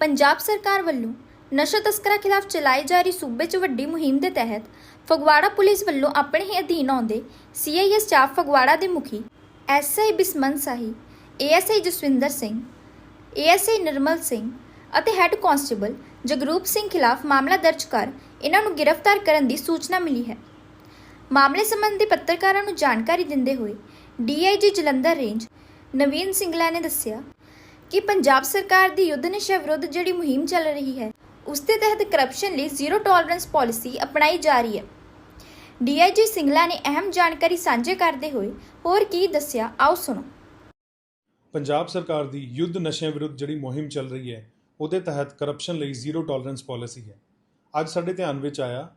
ਪੰਜਾਬ ਸਰਕਾਰ ਵੱਲੋਂ ਨਸ਼ਾ ਤਸਕਰਾਂ ਖਿਲਾਫ ਚਲਾਈ ਜਾ ਰਹੀ ਸੂਬੇ 'ਚ ਵੱਡੀ ਮੁਹਿੰਮ ਦੇ ਤਹਿਤ ਫਗਵਾੜਾ ਪੁਲਿਸ ਵੱਲੋਂ ਆਪਣੇ ਹੀ ਅਧੀਨ ਆਉਂਦੇ ਸੀਆਈਏ ਸਟਾਫ ਫਗਵਾੜਾ ਦੇ ਮੁਖੀ SI Bisman Sahi ASI Jaswinder Singh ASI Nirmal Singh ਅਤੇ ਹੈੱਡ ਕਾਂਸਟੇਬਲ ਜਗਰੂਪ ਸਿੰਘ ਖਿਲਾਫ ਮਾਮਲਾ ਦਰਜ ਕਰ ਇਹਨਾਂ ਨੂੰ ਗ੍ਰਿਫਤਾਰ ਕਰਨ ਦੀ ਸੂਚਨਾ ਮਿਲੀ ਹੈ। ਮਾਮਲੇ ਸੰਬੰਧੀ ਪੱਤਰਕਾਰਾਂ ਨੂੰ ਜਾਣਕਾਰੀ ਦਿੰਦੇ ਹੋਏ ਡੀਆਈਜੀ ਜਲੰਧਰ ਰੇਂਜ ਨਵੀਨ ਸਿੰਗਲਾ ਨੇ ਦੱਸਿਆ ਕਿ ਪੰਜਾਬ ਸਰਕਾਰ ਦੀ ਯੁੱਧ ਨਸ਼ਾ ਵਿਰੁੱਧ ਜਿਹੜੀ ਮੁਹਿੰਮ ਚੱਲ ਰਹੀ ਹੈ, ਉਸ ਦੇ ਤਹਿਤ ਕਰਪਸ਼ਨ ਲਈ ਜ਼ੀਰੋ ਟੋਲਰੈਂਸ ਪਾਲਿਸੀ ਅਪਣਾਈ ਜਾ ਰਹੀ ਹੈ। ਡੀਆਈਜੀ ਸਿੰਗਲਾ ਨੇ ਅਹਿਮ ਜਾਣਕਾਰੀ ਸਾਂਝੇ ਕਰਦੇ ਹੋਏ ਹੋਰ ਕੀ ਦੱਸਿਆ, ਆਓ ਸੁਣੋ। ਪੰਜਾਬ ਸਰਕਾਰ ਦੀ ਯੁੱਧ ਨਸ਼ਿਆਂ ਵਿਰੁੱਧ ਜਿਹੜੀ ਮੁਹਿੰਮ ਚੱਲ ਰਹੀ ਹੈ, ਉਹਦੇ ਤਹਿਤ ਕਰਪਸ਼ਨ ਲਈ ਜ਼ੀਰੋ ਟੋਲਰੈਂਸ ਪਾਲਿਸੀ ਹੈ। ਅੱਜ ਸਾਡੇ ਧਿਆਨ ਵਿੱਚ ਆਇਆ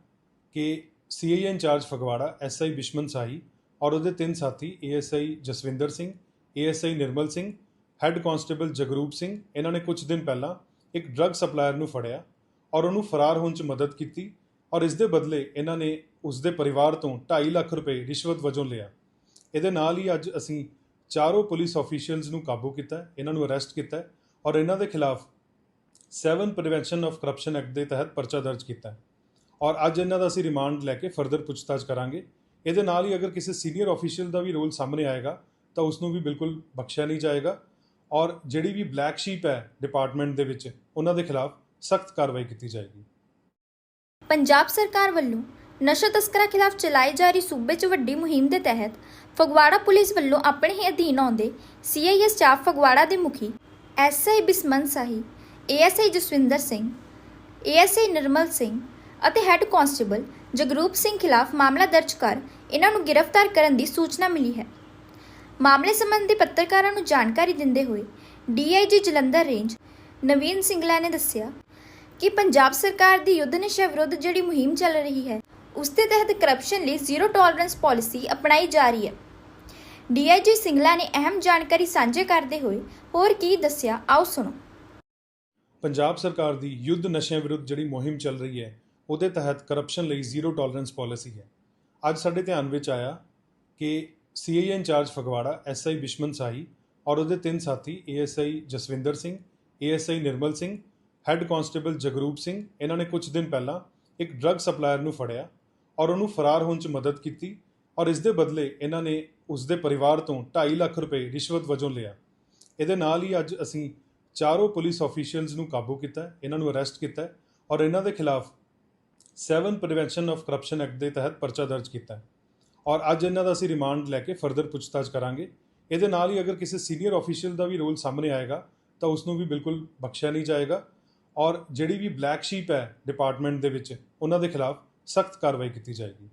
ਕਿ CIA incharge Phagwara SI Bishman Sahi ਔਰ ਉਹਦੇ ਤਿੰਨ ਸਾਥੀ ASI Jaswinder Singh ASI Nirmal Singh head constable Jagroop Singh, ਇਹਨਾਂ ਨੇ ਕੁਝ ਦਿਨ ਪਹਿਲਾਂ ਇੱਕ ਡਰੱਗ ਸਪਲਾਇਰ ਨੂੰ ਫੜਿਆ ਔਰ ਉਹਨੂੰ ਫਰਾਰ ਹੋਣ 'ਚ ਮਦਦ ਕੀਤੀ ਔਰ ਇਸ ਦੇ ਬਦਲੇ ਇਹਨਾਂ ਨੇ ਉਸ ਦੇ ਪਰਿਵਾਰ ਤੋਂ 2.5 ਲੱਖ ਰੁਪਏ ਰਿਸ਼ਵਤ ਵਜੋਂ ਲਿਆ। ਇਹਦੇ ਨਾਲ ਹੀ ਅੱਜ ਅਸੀਂ ਚਾਰੋਂ ਪੁਲਿਸ ਆਫੀਸ਼ੀਅਲਸ ਨੂੰ ਕਾਬੂ ਕੀਤਾ, ਇਹਨਾਂ ਨੂੰ ਅਰੈਸਟ ਕੀਤਾ ਔਰ ਇਹਨਾਂ ਦੇ ਖਿਲਾਫ 7 ਪ੍ਰੀਵੈਂਸ਼ਨ ਆਫ ਕਰਪਸ਼ਨ ਐਕਟ ਦੇ ਤਹਿਤ ਪਰਚਾ ਦਰਜ ਕੀਤਾ। ਔਰ ਅੱਜ ਇਹਨਾਂ ਦਾ ਅਸੀਂ ਰਿਮਾਂਡ ਲੈ ਕੇ ਫਰਦਰ ਪੁੱਛਤਾਛ ਕਰਾਂਗੇ। ਇਹਦੇ ਨਾਲ ਹੀ ਅਗਰ ਕਿਸੇ ਸੀਨੀਅਰ ਆਫੀਸ਼ੀਅਲ ਦਾ ਵੀ ਰੋਲ ਸਾਹਮਣੇ ਆਏਗਾ ਤਾਂ ਉਸ ਨੂੰ ਵੀ ਬਿਲਕੁਲ ਬਖਸ਼ਿਆ ਨਹੀਂ ਜਾਏਗਾ। ਔਰ ਜਿਹੜੀ ਵੀ ਬਲੈਕ ਸ਼ੀਪ ਹੈ ਡਿਪਾਰਟਮੈਂਟ ਦੇ ਵਿੱਚ, ਉਹਨਾਂ ਦੇ ਖਿਲਾਫ ਸਖਤ ਕਾਰਵਾਈ ਕੀਤੀ ਜਾਏਗੀ। ਪੰਜਾਬ ਸਰਕਾਰ ਵੱਲੋਂ ਨਸ਼ਾ ਤਸਕਰਾਂ ਖਿਲਾਫ ਚਲਾਈ ਜਾ ਰਹੀ ਸੂਬੇ 'ਚ ਵੱਡੀ ਮੁਹਿੰਮ ਦੇ ਤਹਿਤ ਫਗਵਾੜਾ ਪੁਲਿਸ ਵੱਲੋਂ ਆਪਣੇ ਹੀ ਅਧੀਨ ਆਉਂਦੇ ਸੀਆਈਏ ਸਟਾਫ ਫਗਵਾੜਾ ਦੇ ਮੁਖੀ SI Bisman Sahi ASI Jaswinder Singh ASI Nirmal Singh ਅਤੇ ਹੈੱਡ ਕਾਂਸਟੇਬਲ ਜਗਰੂਪ ਸਿੰਘ ਖਿਲਾਫ ਮਾਮਲਾ ਦਰਜ ਕਰ ਇਹਨਾਂ ਨੂੰ ਗ੍ਰਿਫਤਾਰ ਕਰਨ ਦੀ ਸੂਚਨਾ ਮਿਲੀ ਹੈ। ਮਾਮਲੇ ਸੰਬੰਧੀ ਪੱਤਰਕਾਰਾਂ ਨੂੰ ਜਾਣਕਾਰੀ ਦਿੰਦੇ ਹੋਏ ਡੀਆਈਜੀ ਜਲੰਧਰ ਰੇਂਜ ਨਵੀਨ ਸਿੰਗਲਾ ਨੇ ਦੱਸਿਆ ਕਿ ਪੰਜਾਬ ਸਰਕਾਰ ਦੀ ਯੁੱਧ ਨਸ਼ਾ ਵਿਰੁੱਧ ਜਿਹੜੀ ਮੁਹਿੰਮ ਚੱਲ ਰਹੀ ਹੈ, ਉਸ ਦੇ ਤਹਿਤ ਕਰਪਸ਼ਨ ਲਈ ਜ਼ੀਰੋ ਟੋਲਰੈਂਸ ਪਾਲਿਸੀ ਅਪਣਾਈ ਜਾ ਰਹੀ ਹੈ। ਡੀਆਈਜੀ ਸਿੰਗਲਾ ਨੇ ਅਹਿਮ ਜਾਣਕਾਰੀ ਸਾਂਝੇ ਕਰਦੇ ਹੋਏ ਹੋਰ ਕੀ ਦੱਸਿਆ, ਆਓ ਸੁਣੋ। ਪੰਜਾਬ ਸਰਕਾਰ ਦੀ ਯੁੱਧ ਨਸ਼ਿਆਂ ਵਿਰੁੱਧ ਜਿਹੜੀ ਮੁਹਿੰਮ ਚੱਲ ਰਹੀ ਹੈ, ਉਹਦੇ ਤਹਿਤ ਕਰਪਸ਼ਨ ਲਈ ਜ਼ੀਰੋ ਟੋਲਰੈਂਸ ਪਾਲਿਸੀ ਹੈ। ਅੱਜ ਸਾਡੇ ਧਿਆਨ ਵਿੱਚ ਆਇਆ ਕਿ CIA incharge Phagwara SI Bishman Sahi ਔਰ ਉਹਦੇ ਤਿੰਨ ਸਾਥੀ ASI Jaswinder Singh ASI Nirmal Singh head constable Jagroop Singh ਇਹਨਾਂ ਨੇ ਕੁਝ ਦਿਨ ਪਹਿਲਾਂ ਇੱਕ ਡਰੱਗ ਸਪਲਾਇਰ ਨੂੰ ਫੜਿਆ ਔਰ ਉਹਨੂੰ ਫਰਾਰ ਹੋਣ 'ਚ ਮਦਦ ਕੀਤੀ ਔਰ ਇਸ ਦੇ ਬਦਲੇ ਇਹਨਾਂ ਨੇ ਉਸ ਦੇ ਪਰਿਵਾਰ ਤੋਂ 2.5 ਲੱਖ ਰੁਪਏ ਰਿਸ਼ਵਤ ਵਜੋਂ ਲਿਆ ਇਹਦੇ ਨਾਲ ਹੀ ਅੱਜ ਅਸੀਂ ਚਾਰੋਂ ਪੁਲਿਸ ਆਫੀਸ਼ੀਅਲਸ ਨੂੰ ਕਾਬੂ ਕੀਤਾ ਇਹਨਾਂ ਨੂੰ ਅਰੈਸਟ ਕੀਤਾ ਔਰ ਇਹਨਾਂ ਦੇ ਖਿਲਾਫ 7 ਪ੍ਰੀਵੈਂਸ਼ਨ ਆਫ ਕਰਪਸ਼ਨ ਐਕਟ ਦੇ ਤਹਿਤ ਪਰਚਾ ਦਰਜ ਕੀਤਾ ਹੈ ਔਰ ਅੱਜ ਇਹਨਾਂ ਦਾ ਅਸੀਂ ਰਿਮਾਂਡ ਲੈ ਕੇ ਫਰਦਰ ਪੁੱਛਤਾਛ ਕਰਾਂਗੇ। ਇਹਦੇ ਨਾਲ ਹੀ ਅਗਰ ਕਿਸੇ ਸੀਨੀਅਰ ਆਫੀਸ਼ੀਅਲ ਦਾ ਵੀ ਰੋਲ ਸਾਹਮਣੇ ਆਏਗਾ, ਤਾਂ ਉਸ ਨੂੰ ਵੀ ਬਿਲਕੁਲ ਬਖਸ਼ਿਆ ਨਹੀਂ ਜਾਏਗਾ। ਔਰ ਜਿਹੜੀ ਵੀ ਬਲੈਕ ਸ਼ੀਪ ਹੈ ਡਿਪਾਰਟਮੈਂਟ ਦੇ ਵਿੱਚ, ਉਹਨਾਂ ਦੇ ਖਿਲਾਫ ਸਖਤ ਕਾਰਵਾਈ ਕੀਤੀ ਜਾਏਗੀ।